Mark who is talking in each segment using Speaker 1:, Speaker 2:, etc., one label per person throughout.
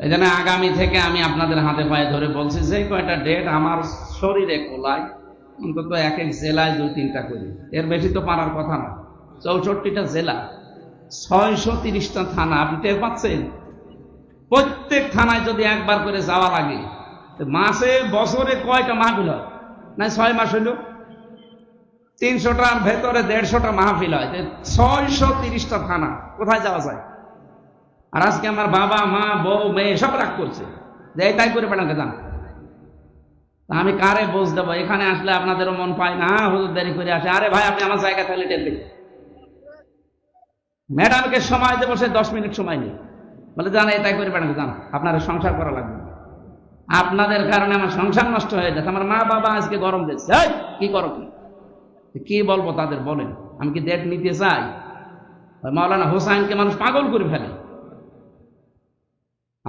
Speaker 1: এই জন্য আগামী থেকে আমি আপনাদের হাতে পায়ে ধরে বলছি, যে কয়টা ডেট আমার শরীরে কোলায়, অন্তত এক এক জেলায় দুই তিনটা করি। এর বেশি তো পারার কথা না। চৌষট্টিটা জেলা, ছয়শো তিরিশটা থানা, আপনি টের পাচ্ছেন? প্রত্যেক থানায় যদি একবার করে যাওয়া লাগে মাসে, বছরে কয়টা মাহফিল হয়? না ছয় মাস হইল? তিনশোটার ভেতরে দেড়শোটা মাহফিল হয়। ছয়শো তিরিশটা থানা, কোথায় যাওয়া যায়? আর আজকে আমার বাবা মা বউ মেয়ে সব রাগ করছে। যে তাই করে বেড়াকে যান। আমি কারে বোঝ দেবো? এখানে আসলে আপনাদেরও মন পায় না। হ্যাঁ, হুজুর দেরি করে আসে আরে ভাই আপনি আমার জায়গা থাকলে টের দিন। ম্যাডামকে সময় দেবো সে দশ মিনিট সময় নেই বলে জান এই তাই করে বেড়াকে যান। আপনার সংসার করা লাগবে। আপনাদের কারণে আমার সংসার নষ্ট হয়ে যাচ্ছে। আমার মা বাবা আজকে গরম দিচ্ছে। কি করো কি বলব তাদের বলেন। আমি কি ডেট নিতে চাই? মাওলানা হোসাইনকে মানুষ পাগল করে ফেলে।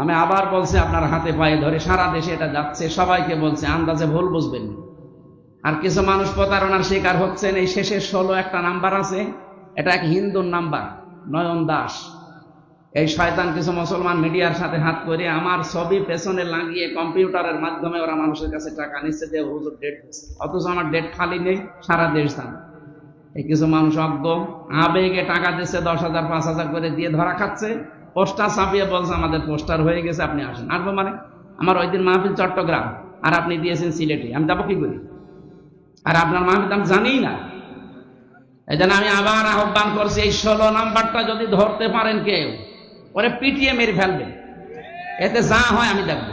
Speaker 1: আমি আবার বলছি, আপনার হাতে পায়ে ধরে সারা দেশে এটা যাচ্ছে, সবাইকে বলছে, আন্দাজে ভুল বুঝবেন। আর কিছু মানুষ প্রতারণার শিকার হচ্ছেন, এই শেষের ষোলো একটা নাম্বার আছে, এটা এক হিন্দুর নাম্বার, নয়ন দাস। এই শয়তান কিছু মুসলমান মিডিয়ার সাথে হাত করে আমার ছবি পেছনে লাগিয়ে কম্পিউটারের মাধ্যমে ওরা মানুষের কাছে টাকা নিচ্ছে, যে হুজুর ডেট অথচ আমার ডেট খালি নেই, সারা দেশ জানে। এই কিছু মানুষ অজ্ঞ, আবেগে টাকা দিচ্ছে, দশ হাজার, পাঁচ হাজার করে দিয়ে ধরা খাচ্ছে। পোস্টার ছাপিয়ে বলছে, আমাদের পোস্টার হয়ে গেছে, আপনি আসেন। আসব মানে? আমার ওই দিন মাহফিল চট্টগ্রাম, আর আপনি দিয়েছেন সিলেটে। আমি যাব কি করি? আর আপনার মাহফিল আমি জানিই না। এই আমি আবার আহ্বান করছি, এই ষোলো নাম্বারটা যদি ধরতে পারেন কেউ, ওরে পিটিয়ে মেরে ফেলবেন এতে যা হয় আমি দেখব।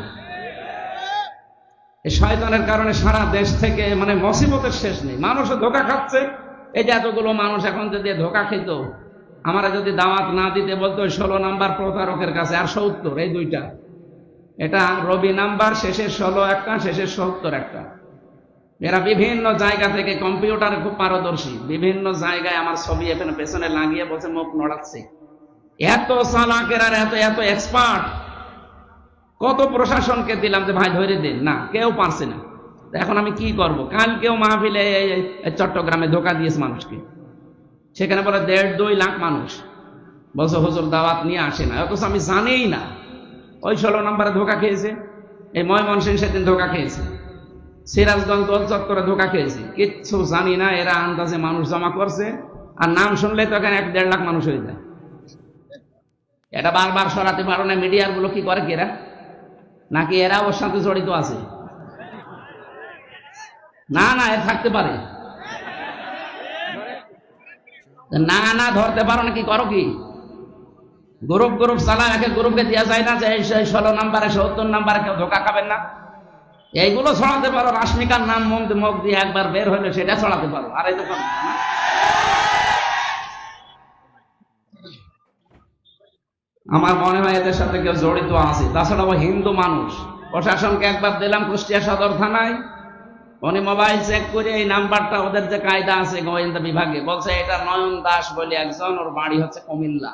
Speaker 1: এই শয়তানের কারণে সারা দেশ থেকে মানে মসিবতের শেষ নেই। মানুষও ধোকা খাচ্ছে। এই যে এতগুলো মানুষ এখন যদি ধোকা খেত আমরা যদি দাওয়াত না দিতে বলতো ষোলো নাম্বার প্রতারকের কাছে, আর সত্তর, এই দুইটা। এটা রবি নাম্বার শেষের ষোলো একটা শেষের সত্তর একটা। এরা বিভিন্ন জায়গা থেকে কম্পিউটারে খুব পারদর্শী। বিভিন্ন জায়গায় আমার ছবি এখানে পেছনে লাগিয়ে বসে মুখ নড়াচ্ছে। এত চালাকের আর এত এত এক্সপার্ট কত প্রশাসনকে দিলাম যে, ভাই, ধরে দিন। না, কেউ পারছে না। এখন আমি কি করব? কালকেও মাহফিলে চট্টগ্রামে ধোকা দিয়েছে মানুষকে। সেখানে বলে দেড় দুই লাখ মানুষ। বলছে, হুজুর, দাওয়াত নিয়ে আসে না। অথচ আমি জানিই না। ওই ষোলো নম্বরে ধোকা খেয়েছে। এই ময়মনসিং সেদিন ধোকা খেয়েছে। সিরাজগঞ্জ দল চত্বরে ধোকা খেয়েছে। কিচ্ছু জানি না, এরা আন্দাজে মানুষ জমা করছে। আর নাম শুনলে তো এখানে এক দেড় লাখ মানুষ হয়ে যায়। এটা বারবার সরাতে পারো না মিডিয়ারগুলো কি করে কেরা নাকি এরা ওর সাথে জড়িত আছে? না না, এ থাকতে পারে। না না ধরতে পারো না কি করো কি? গ্রুপ গ্রুপ চালা একে গ্রুপকে দেওয়া যায় না যে এই ষোলো নাম্বারে, সত্তর নাম্বারে কেউ ধোকা খাবেন না। এইগুলো ছড়াতে পারো, রাশ্মিকার নাম মুখ মুখ দিয়ে একবার বের হইলে, সেটা ছড়াতে পারো। আর এই তো পারো না। আমার মনে হয় এদের সাথে কেউ জড়িত আছে। তাছাড়া ও হিন্দু মানুষ। প্রশাসনকে একবার দিলাম কুষ্টিয়া সদর থানায়। উনি মোবাইল চেক করে এই নাম্বারটা ওদের যে কায়দা আছে গোয়েন্দা বিভাগে, বলছে এটা নয়ন দাস বলে একজন, ওর বাড়ি হচ্ছে কুমিল্লা।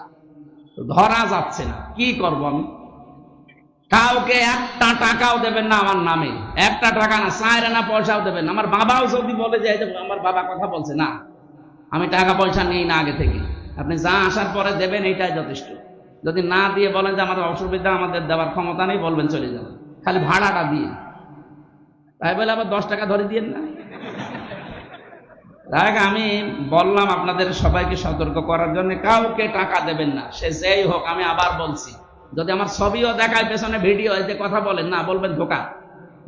Speaker 1: ধরা যাচ্ছে না। কি করব আমি? কাউকে একটা টাকাও দেবেন না আমার নামে। একটা টাকা না চায়ের না পয়সাও দেবেন আমার বাবাও যদি বলে যে আমার বাবা কথা বলছে, না, আমি টাকা পয়সা নেই না আগে থেকে। আপনি যা আসার পরে দেবেন, এইটাই যথেষ্ট। যদি না দিয়ে বলেন যে আমাদের অসুবিধা, আমাদের দেওয়ার ক্ষমতা নেই, বলবেন চলে যাবেন খালি ভাড়াটা দিয়ে। তাই বলে আবার দশ টাকা ধরে দিয়েন না? দেখ, আমি বললাম আপনাদের সবাইকে সতর্ক করার জন্য, কাউকে টাকা দেবেন না। সে যেই হোক, আমি আবার বলছি, যদি আমার ছবিও দেখায়, পেছনে ভিডিও যে কথা বলেন, না, বলবেন ধোকা।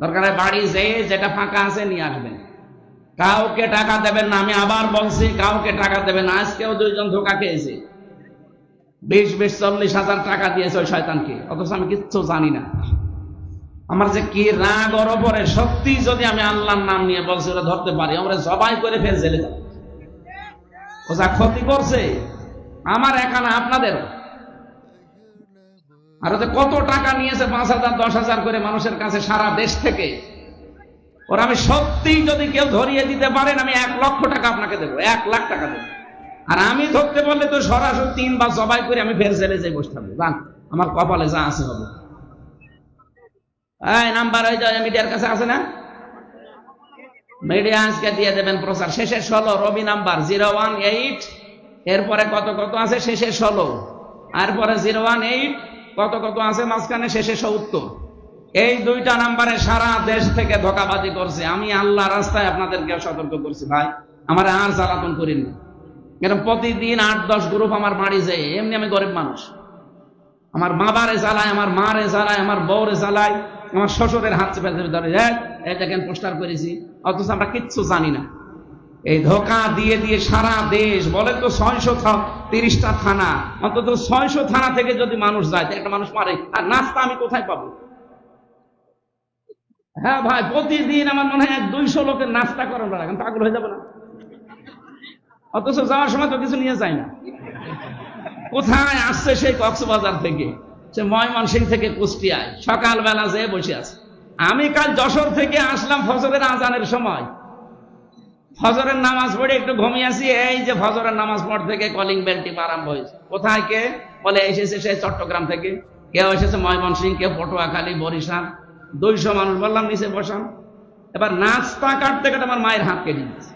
Speaker 1: দরকার বাড়ি যেয়ে যেটা ফাঁকা আছে নিয়ে আসবেন। কাউকে টাকা দেবেন না, আমি আবার বলছি, কাউকে টাকা দেবেন না। আজকেও দুইজন ধোকা খেয়েছে। বিশ বিশ, চল্লিশ হাজার টাকা দিয়েছে ওই শয়তানকে। অথচ আমি কিচ্ছু জানি না। আমার যে কি রাগ ওপরে সত্যি যদি আমি আল্লাহর নাম নিয়ে বলছি ওরা ধরতে পারি, আমরা জবাই করে ফের জেলে যাব। ও যা ক্ষতি করছে, আমার একা না, আপনাদের? আর ওতে কত টাকা নিয়েছে, পাঁচ হাজার, দশ হাজার করে মানুষের কাছে সারা দেশ থেকে? ওরা আমি সত্যি যদি কেউ ধরিয়ে দিতে পারেন, আমি এক লক্ষ টাকা আপনাকে দেবো, এক লাখ টাকা দেবো। আর আমি ধরতে বললে তো সরাসরি তিনবার জবাই করে আমি ফের জেলে যাই বসে থাকব। জান আমার কপালে যা আছে হবে। নাম্বার ওই মিডিয়ার কাছে আছে না? মিডিয়া আজকে দিয়ে দেবেন প্রচার। শেষে ষোলো, Robi number, zero one eight. এরপরে কত কত আছে? শেষে ষোলো। জিরো ওয়ান এইট, কত কত আছে? মাঝখানে শেষে সত্তর। এই দুইটা নাম্বারে সারা দেশ থেকে ধোকাবাজি করছে। আমি আল্লাহ রাস্তায় আপনাদেরকে সতর্ক করছি, ভাই। আমার আর জ্বালাতন করিনি। এরকম প্রতিদিন আট, দশ গ্রুপ আমার বাড়ি যায়। এমনি আমি গরিব মানুষ। আমার বাবারে জ্বালায়, আমার মারে জ্বালায়, আমার বউরে জ্বালায়। আমার শ্বশুরের হাত চেপে ধরে "এই, এই দেখেন পোস্টার করেছি অথচ আমরা কিচ্ছু জানি না। এই ধোকা দিয়ে দিয়ে সারা দেশ বলে তো ছয়শো তিরিশটা থানা অন্তত ছয়শো থানা থেকে যদি মানুষ যায় একটা মানুষ মারে আর নাস্তা আমি কোথায় পাবো? হ্যাঁ ভাই প্রতিদিন আমার মনে হয় এক দুইশো লোকের নাস্তা লাগে আমি পাগল হয়ে যাব না। অথচ যাওয়ার সময় তো কিছু নিয়ে যায় না। কোথায় আসছে সেই কক্সবাজার থেকে? সে ময়মনসিং থেকে কুষ্টিয়ায়। সকালবেলা যেয়ে বসে আছে। আমি কাল যশোর থেকে আসলাম ফজরের আজানের সময়। ফজরের নামাজ পড়ে একটু ঘুমিয়ে আসি, এই যে ফজরের নামাজ পড় থেকে কলিং বেল টিপ আরম্ভ হয়েছে। কোথায় কে? বলে, এসেছে সে চট্টগ্রাম থেকে। কেউ এসেছে ময়মনসিং কেউ পটুয়াখালী, বরিশাল। দুইশো মানুষ বললাম, নিচে বসান। এবার নাস্তা কাটতে কাটতে আমার মায়ের হাত কেটে দিচ্ছে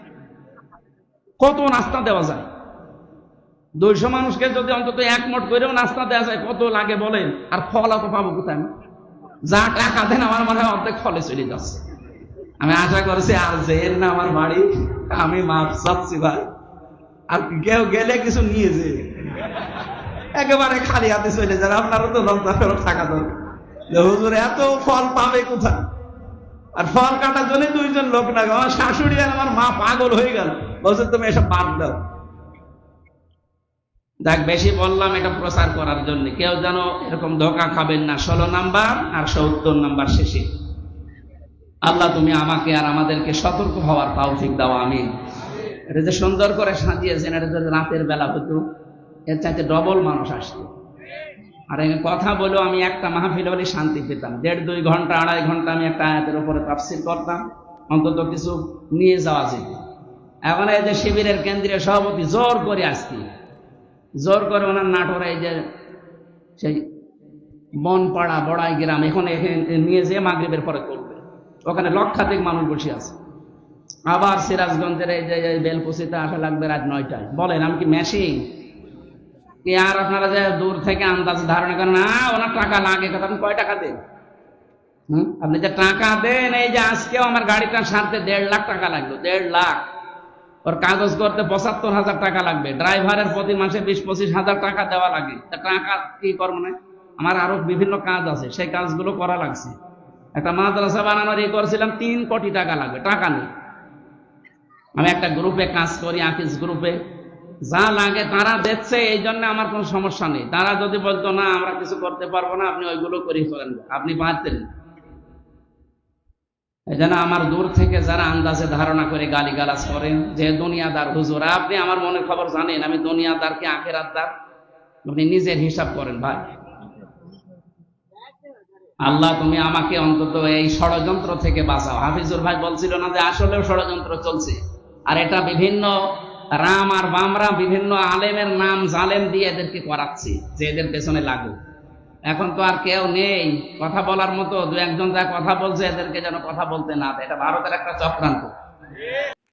Speaker 1: কত নাস্তা দেওয়া যায়? দুইশো মানুষকে যদি অন্তত এক মোট করেও নাস্তা দেওয়া যায়, কত লাগে বলেন? আর ফল অত পাবো কোথায়? যা টাকা দেন, আমার মনে হয় অর্ধেক ফলে চলে যাচ্ছে। আমি আশা করছি আর যেন না আমার বাড়ি, আমি মাপ চাচ্ছি ভাই। আর কেউ গেলে কিছু নিয়ে যে একেবারে খালি হাতে চলে যাবে, আপনারও তো লজ্জা ফেরত থাকা দরকার। হুজুর, এত ফল পাবে কোথায়? আর ফল কাটার জন্য দুইজন লোক লাগে। আমার শাশুড়ি আর আমার মা পাগল হয়ে গেল। বলছে, তুমি এসব বাদ দাও। দেখ, বেশি বললাম এটা প্রচার করার জন্য। কেউ যেন এরকম ধোকা খাবেন না। ষোলো নাম্বার আর সত্তর নাম্বার শেষে। আল্লাহ, তুমি আমাকে আর আমাদেরকে সতর্ক হওয়ার তাও ঠিক দাও আমি এটা যে সুন্দর করে সাজিয়েছেন, এটা যদি রাতের বেলা হতো এর চাইতে ডবল মানুষ আসতো আর এই কথা বলেও আমি একটা মাহফিল হলে শান্তি পেতাম। দেড়, দুই ঘণ্টা, আড়াই ঘণ্টা আমি একটা আয়াতের উপরে তাফসির করতাম। অন্তত কিছু নিয়ে যাওয়া যেত। এখন এই যে শিবিরের কেন্দ্রীয় সভাপতি জোর করে আসছি। জোর করে ওনার নাটোরে এই যে সেই বনপাড়া, বড়াই গ্রাম, এখন নিয়ে যেয়ে মাগরীবের পরে করবে। ওখানে লক্ষাধিক মানুষ বসে আছে। আবার সিরাজগঞ্জের এই যে বেলকুচিতে আসা লাগবে রাত নয়টায়। বলেন, আমি কি মেশিন কি আর আপনারা যে দূর থেকে আন্দাজ ধারণা করেন, না, ওনার টাকা লাগে, কথা আপনি কয় টাকা দেন? হুম? আপনি যে টাকা দেন, এই যে আজকেও আমার গাড়িটা সারতে দেড় লাখ টাকা লাগল, দেড় লাখ। ওর কাগজ করতে পঁচাত্তর হাজার টাকা লাগবে। ড্রাইভারের প্রতি মাসে বিশ, পঁচিশ হাজার টাকা দেওয়া লাগে। তা টাকা কি করব না? আমার আরও বিভিন্ন কাজ আছে, সেই কাজগুলো করা লাগছে। একটা মাদ্রাসা বানানোর ই করছিলাম, তিন কোটি টাকা লাগবে, টাকা নেই। আমি একটা গ্রুপে কাজ করি আকিস গ্রুপে যা লাগে তারা দেখছে, এই জন্য আমার কোনো সমস্যা নেই। তারা যদি বলতো, না, আমরা কিছু করতে পারব না, আপনি ওইগুলো করি করেন আপনি পারতেন না। জন্য আমার দূর থেকে যারা আন্দাজে ধারণা করে গালিগালাজ করেন যে দুনিয়াদার হুজুর, আপনি আমার মনের খবর জানেন, আমি দুনিয়াদারকে আখের আদার আপনি নিজের হিসাব করেন ভাই। আল্লাহ, তুমি আমাকে অন্তত এই ষড়যন্ত্র থেকে বাঁচাও। হাফিজুর ভাই বলছিল না যে আসলেও ষড়যন্ত্র চলছে। আর এটা বিভিন্ন রাম আর বামরা বিভিন্ন আলেমের নাম জালেম দিয়ে এদেরকে করাচ্ছে, যে এদের পেছনে লাগু এখন তো আর কেউ নেই। কথা বলার মতো দু একজন যা কথা বলছে, এদেরকে যেন কথা বলতে না এটা ভারতের একটা চক্রান্ত।